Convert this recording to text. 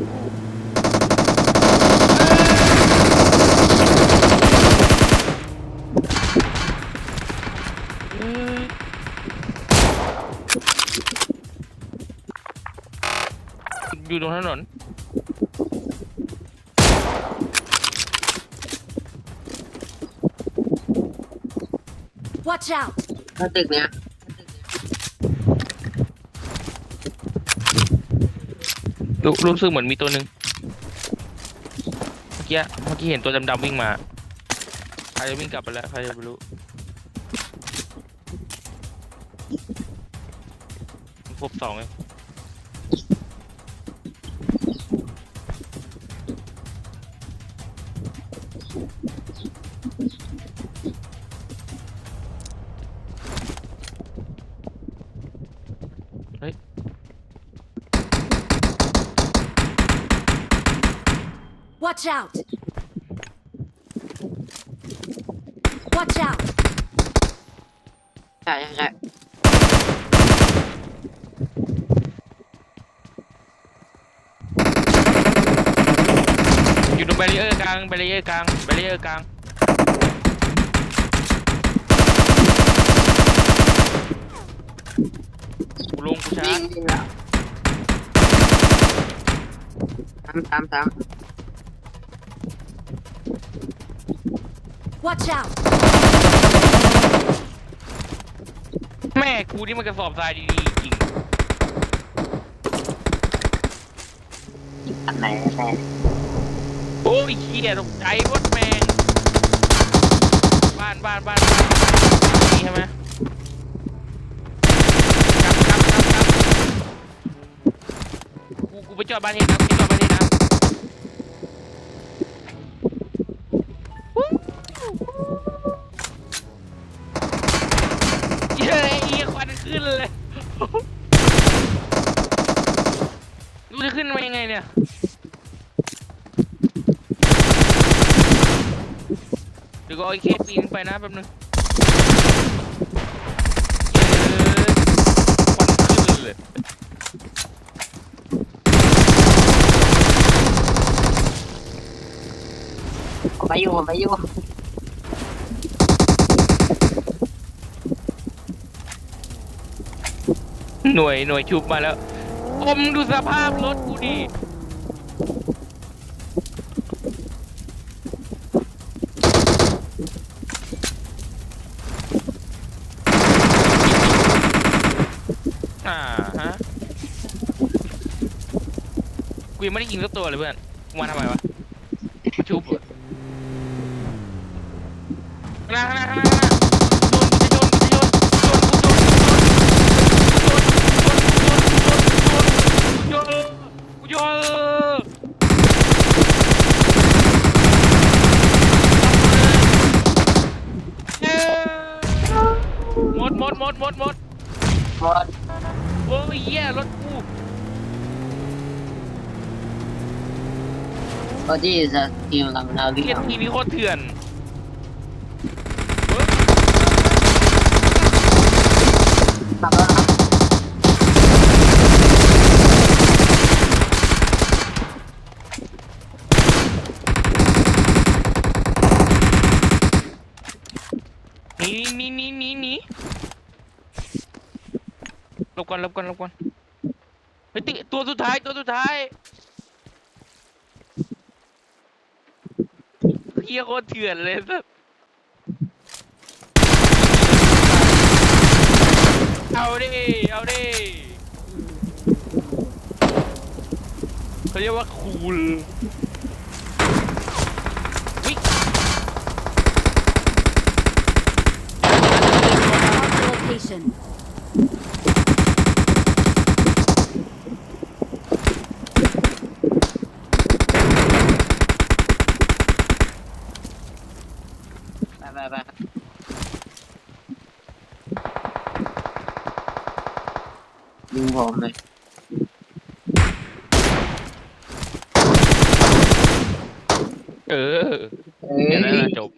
อยู่ตรงถนนว่าตึกเนี้ย รู้รู้สึกเหมือนมีตัวหนึ่งเมื่อกี้เมื่อกี้เห็นตัวดำๆวิ่งมาใครจะวิ่งกลับไปแล้วใครจะไปรู้พบสองเอง Watch out! Watch out! Chạy, chạy, chạy. Barrier càng, barrier càng, barrier càng. luôn của tam tam tam Watch out! แม่กูที่มันกระสอบทรายดีจริงอันไหนแม่โอ้ยเฮียตกใจวัดแมงบ้านบ้านบ้านบ้านนี่ใช่ไหมกลับกลับกลับกลับกูกูไปจอดบ้านเห็นครับจอด ดูจะขึ้นมายังไงเนี่ยเดี๋ยวก็เอาไอ้เคปีนไปนะแป๊บนึงควันขึ้นเลย ผมไปอยู่ผไปอยู่ หน่วยหน่วยชุบมาแล้วอมดูสภาพรถกูดิอ่าฮะกูยังไม่ได้ยิงสักตัวเลยเพื่อนมาทำไมวะชุบเหรอน้าข้างหน้าข้างหน้า ดหมดหมดหมดหมดหมดโอ้ยเหี้ยรถกูก็ที่จะทีมกำลังวิ่งเกียเอาทีนี้โคตรเถื่อนเฮ้ยขับรถครับหนีหนีหนีหนีหนีหล บก่อนหลบก่อนหลบก่อนเฮ้ยติตัวสุดท้ายตัวสุดท้ายเฮียโคตรเถื่อนเลยสัสเอาดิ เอาดิเขาเรียกว่าคูลวิ่ง ไปไปไปยิงผมเลยเออเอ้แค่นั้นยแหละจบ